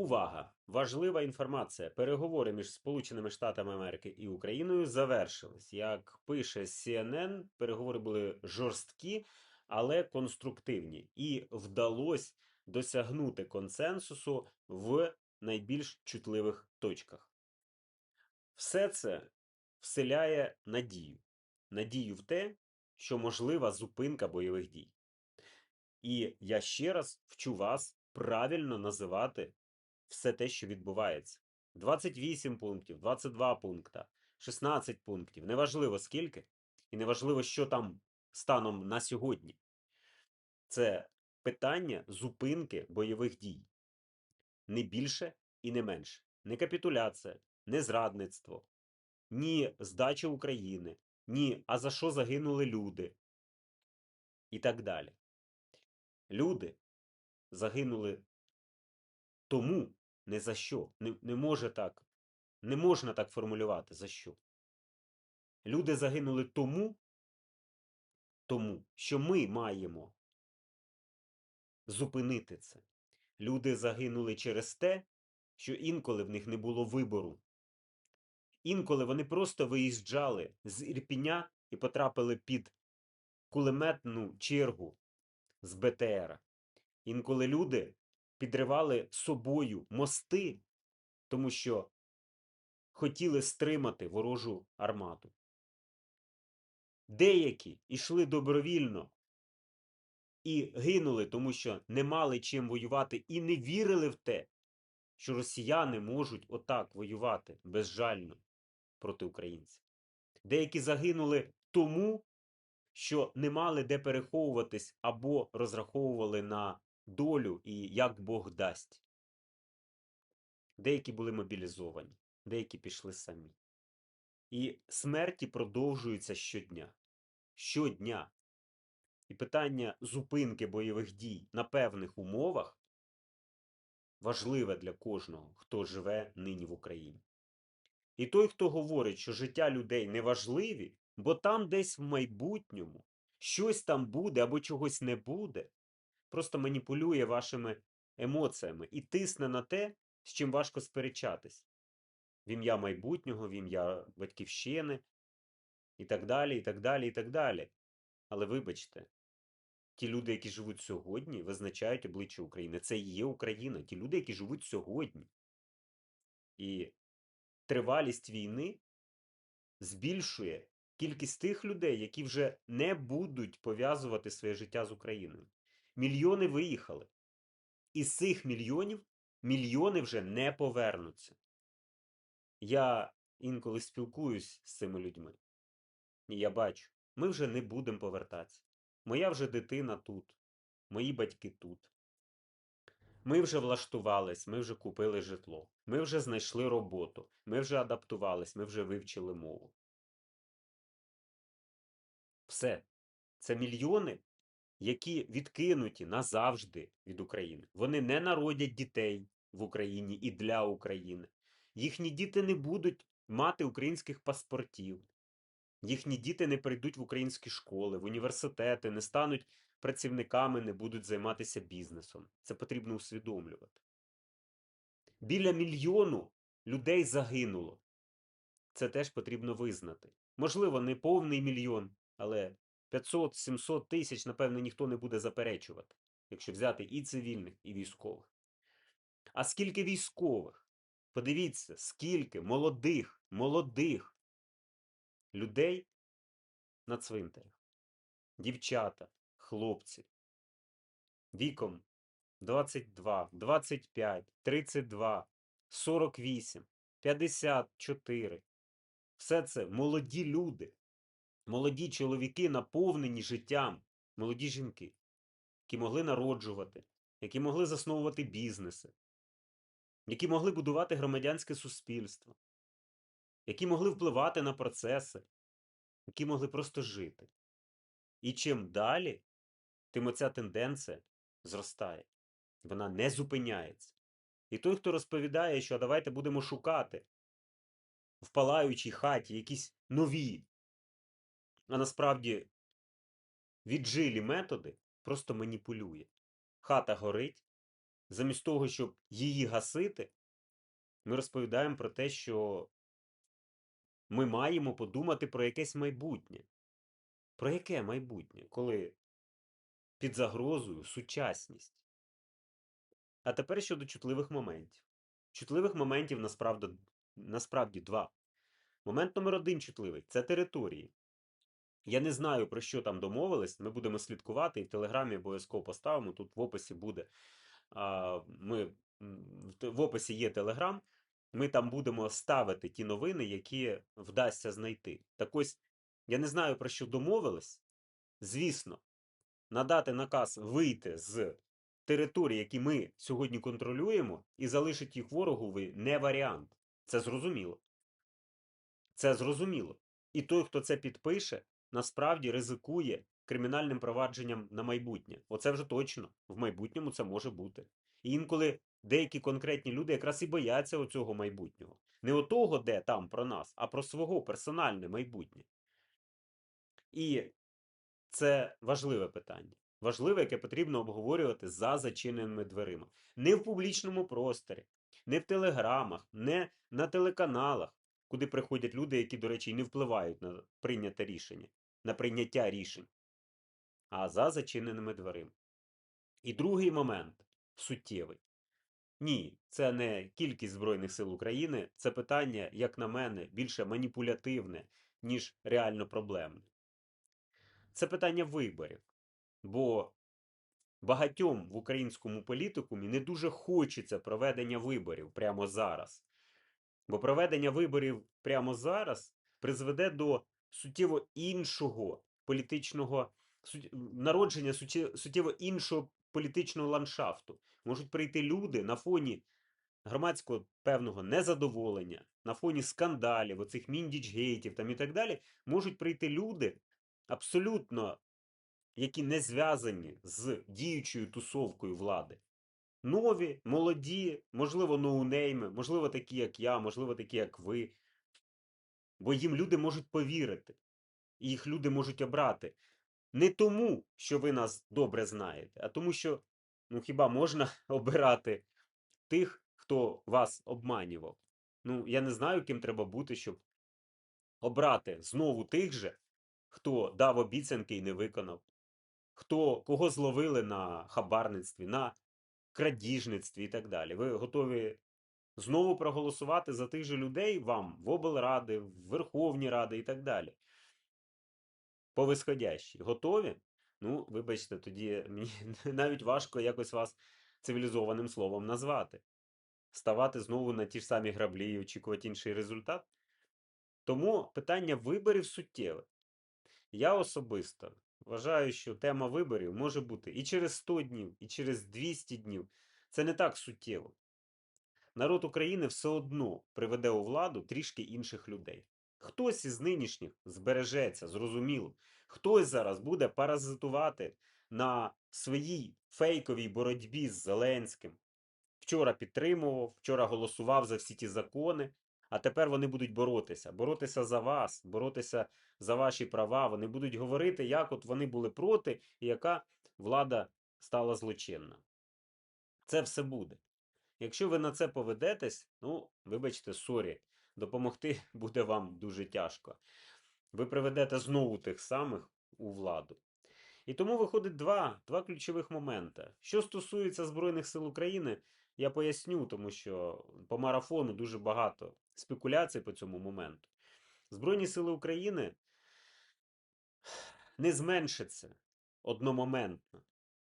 Увага! Важлива інформація. Переговори між Сполученими Штатами Америки і Україною завершились. Як пише CNN, переговори були жорсткі, але конструктивні, і вдалося досягнути консенсусу в найбільш чутливих точках. Все це вселяє надію. Надію в те, що можлива зупинка бойових дій. І я ще раз вчу вас правильно називати все те, що відбувається. 28 пунктів, 22 пункта, 16 пунктів. Неважливо скільки, і неважливо, що там станом на сьогодні. Це питання зупинки бойових дій. Не більше і не менше. Не капітуляція, не зрадництво, ні здача України, ні а за що загинули люди. І так далі. Люди загинули тому, не за що. Не, не може так. Не можна так формулювати за що. Люди загинули тому, тому, що ми маємо зупинити це. Люди загинули через те, що інколи в них не було вибору. Інколи вони просто виїжджали з Ірпіня і потрапили під кулеметну чергу з БТРа. Інколи люди підривали собою мости, тому що хотіли стримати ворожу армаду. Деякі йшли добровільно і гинули, тому що не мали чим воювати, і не вірили в те, що росіяни можуть отак воювати безжально проти українців. Деякі загинули тому, що не мали де переховуватись або розраховували на долю і як Бог дасть. Деякі були мобілізовані, деякі пішли самі. І смерті продовжуються щодня. Щодня. І питання зупинки бойових дій на певних умовах важливе для кожного, хто живе нині в Україні. І той, хто говорить, що життя людей не важливі, бо там десь в майбутньому щось там буде або чогось не буде, просто маніпулює вашими емоціями і тисне на те, з чим важко сперечатись. В ім'я майбутнього, в ім'я батьківщини, і так далі, і так далі, і так далі. Але вибачте, ті люди, які живуть сьогодні, визначають обличчя України. Це і є Україна, ті люди, які живуть сьогодні. І тривалість війни збільшує кількість тих людей, які вже не будуть пов'язувати своє життя з Україною. Мільйони виїхали. Із цих мільйонів мільйони вже не повернуться. Я інколи спілкуюсь з цими людьми. І я бачу, ми вже не будемо повертатися. Моя вже дитина тут, мої батьки тут. Ми вже влаштувались, ми вже купили житло, ми вже знайшли роботу, ми вже адаптувались, ми вже вивчили мову. Все. Це мільйони, які відкинуті назавжди від України. Вони не народять дітей в Україні і для України. Їхні діти не будуть мати українських паспортів. Їхні діти не прийдуть в українські школи, в університети, не стануть працівниками, не будуть займатися бізнесом. Це потрібно усвідомлювати. Біля мільйону людей загинуло. Це теж потрібно визнати. Можливо, не повний мільйон, але 500-700 тисяч, напевно, ніхто не буде заперечувати, якщо взяти і цивільних, і військових. А скільки військових? Подивіться, скільки молодих, молодих людей на цвинтарях. Дівчата, хлопці. Віком 22, 25, 32, 48, 54. Все це молоді люди, молоді чоловіки, наповнені життям, молоді жінки, які могли народжувати, які могли засновувати бізнеси, які могли будувати громадянське суспільство, які могли впливати на процеси, які могли просто жити. І чим далі, тим оця тенденція зростає. Вона не зупиняється. І той, хто розповідає, що давайте будемо шукати в палаючій хаті якісь нові, а насправді віджилі методи, просто маніпулює. Хата горить, замість того, щоб її гасити, ми розповідаємо про те, що ми маємо подумати про якесь майбутнє. Про яке майбутнє, коли під загрозою сучасність? А тепер щодо чутливих моментів. Чутливих моментів насправді, насправді два. Момент номер один чутливий це території. Я не знаю, про що там домовились. Ми будемо слідкувати і в Телеграмі обов'язково поставимо. Тут в описі буде. Ми, в описі є Телеграм. Ми там будемо ставити ті новини, які вдасться знайти. Так ось, я не знаю, про що домовились. Звісно, надати наказ вийти з території, які ми сьогодні контролюємо, і залишити їх ворогові не варіант. Це зрозуміло. Це зрозуміло. І той, хто це підпише, насправді ризикує кримінальним провадженням на майбутнє. Оце вже точно. В майбутньому це може бути. І інколи деякі конкретні люди якраз і бояться оцього майбутнього. Не отого, де там про нас, а про свого персональне майбутнє. І це важливе питання. Важливе, яке потрібно обговорювати за зачиненими дверима. Не в публічному просторі, не в телеграмах, не на телеканалах, куди приходять люди, які, до речі, не впливають на прийняте рішення, на прийняття рішень, а за зачиненими дверима. І другий момент суттєвий. Ні, це не кількість Збройних сил України, це питання, як на мене, більше маніпулятивне, ніж реально проблемне. Це питання виборів. Бо багатьом в українському політикумі не дуже хочеться проведення виборів прямо зараз. Бо проведення виборів прямо зараз призведе до суттєво іншого політичного народження суттєво іншого політичного ландшафту. Можуть прийти люди на фоні громадського певного незадоволення, на фоні скандалів, оцих міндічгейтів там і так далі, можуть прийти люди абсолютно, які не зв'язані з діючою тусовкою влади. Нові, молоді, можливо, ноунейми, можливо, такі, як я, можливо, такі, як ви. Бо їм люди можуть повірити, і їх люди можуть обрати. Не тому, що ви нас добре знаєте, а тому, що ну, хіба можна обирати тих, хто вас обманював. Ну, я не знаю, ким треба бути, щоб обрати знову тих же, хто дав обіцянки і не виконав, хто кого зловили на хабарництві, на крадіжництві і так далі. Ви готові знову проголосувати за тих же людей вам в облради, в Верховні Ради і так далі. По висходящій. Готові? Ну, вибачте, тоді мені навіть важко якось вас цивілізованим словом назвати. Ставати знову на ті ж самі граблі і очікувати інший результат. Тому питання виборів суттєве. Я особисто вважаю, що тема виборів може бути і через 100 днів, і через 200 днів. Це не так суттєво. Народ України все одно приведе у владу трішки інших людей. Хтось із нинішніх збережеться, зрозуміло. Хтось зараз буде паразитувати на своїй фейковій боротьбі з Зеленським. Вчора підтримував, вчора голосував за всі ті закони, а тепер вони будуть боротися. Боротися за вас, боротися за ваші права. Вони будуть говорити, як от вони були проти, і яка влада стала злочинна. Це все буде. Якщо ви на це поведетесь, ну, вибачте, сорі, допомогти буде вам дуже тяжко. Ви приведете знову тих самих у владу. І тому виходить два, два ключових моменти. Що стосується Збройних сил України, я поясню, тому що по марафону дуже багато спекуляцій по цьому моменту. Збройні сили України не зменшаться одномоментно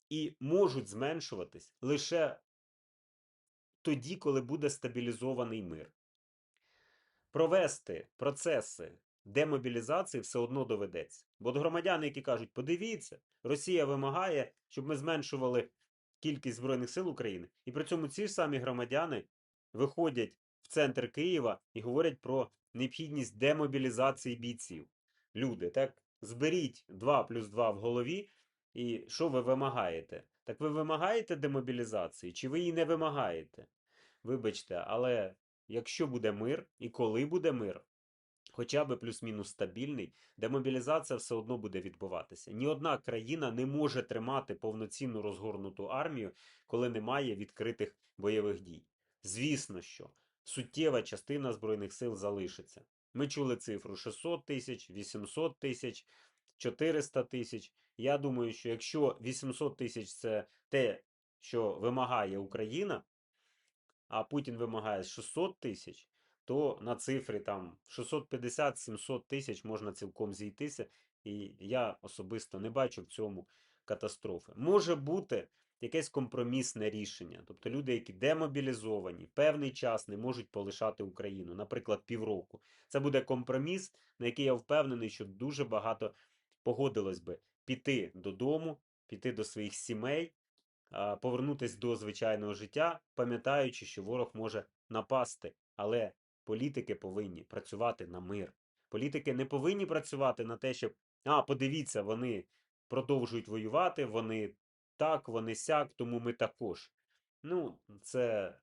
і можуть зменшуватись лише тоді, коли буде стабілізований мир. Провести процеси демобілізації все одно доведеться. Бо громадяни, які кажуть, подивіться, Росія вимагає, щоб ми зменшували кількість Збройних сил України, і при цьому ці ж самі громадяни виходять в центр Києва і говорять про необхідність демобілізації бійців. Люди, так, зберіть 2 плюс 2 в голові, і що ви вимагаєте? Так ви вимагаєте демобілізації, чи ви її не вимагаєте? Вибачте, але якщо буде мир і коли буде мир, хоча б плюс-мінус стабільний, демобілізація все одно буде відбуватися. Ні одна країна не може тримати повноцінну розгорнуту армію, коли немає відкритих бойових дій. Звісно, що суттєва частина Збройних сил залишиться. Ми чули цифру 600 тисяч, 800 тисяч, 400 тисяч. Я думаю, що якщо 800 тисяч це те, що вимагає Україна, а Путін вимагає 600 тисяч, то на цифрі там 650-700 тисяч можна цілком зійтися. І я особисто не бачу в цьому катастрофи. Може бути якесь компромісне рішення. Тобто люди, які демобілізовані, певний час не можуть полишати Україну, наприклад, півроку. Це буде компроміс, на який я впевнений, що дуже багато погодилось би піти додому, піти до своїх сімей, а, повернутись до звичайного життя, пам'ятаючи, що ворог може напасти, але політики повинні працювати на мир. Політики не повинні працювати на те, щоб а, подивіться, вони продовжують воювати, вони так, вони сяк, тому ми також. Ну, це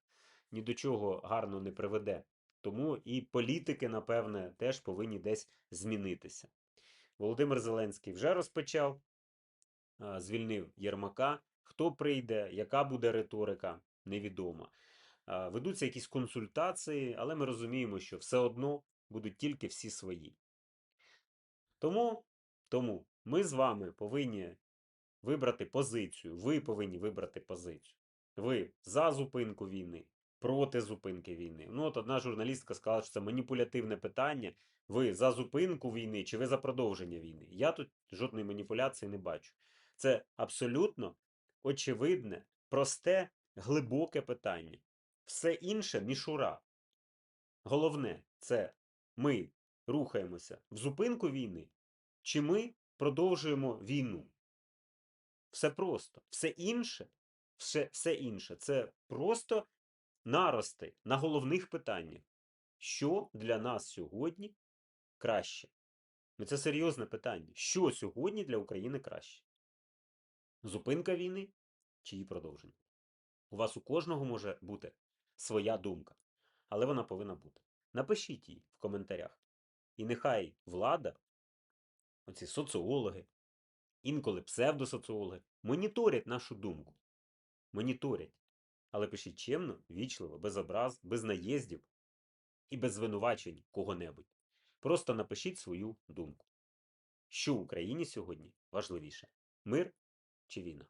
ні до чого гарно не приведе. Тому і політики, напевне, теж повинні десь змінитися. Володимир Зеленський вже розпочав, звільнив Єрмака. Хто прийде, яка буде риторика, невідомо. Ведуться якісь консультації, але ми розуміємо, що все одно будуть тільки всі свої. Тому, тому ми з вами повинні вибрати позицію. Ви повинні вибрати позицію. Ви за зупинку війни, проти зупинки війни. Ну, от одна журналістка сказала, що це маніпулятивне питання. Ви за зупинку війни чи ви за продовження війни? Я тут жодної маніпуляції не бачу. Це абсолютно очевидне, просте, глибоке питання. Все інше мішура. Головне, це ми рухаємося в зупинку війни, чи ми продовжуємо війну. Все просто. Все інше, все, все інше це просто нарости на головних питаннях. Що для нас сьогодні краще? Ну, це серйозне питання. Що сьогодні для України краще? Зупинка війни чи її продовження? У вас у кожного може бути своя думка, але вона повинна бути. Напишіть її в коментарях. І нехай влада, оці соціологи, інколи псевдосоціологи, моніторять нашу думку. Моніторять. Але пишіть чемно, вічливо, без образ, без наїздів і без звинувачень кого-небудь. Просто напишіть свою думку. Що Україні сьогодні важливіше: мир чи війна?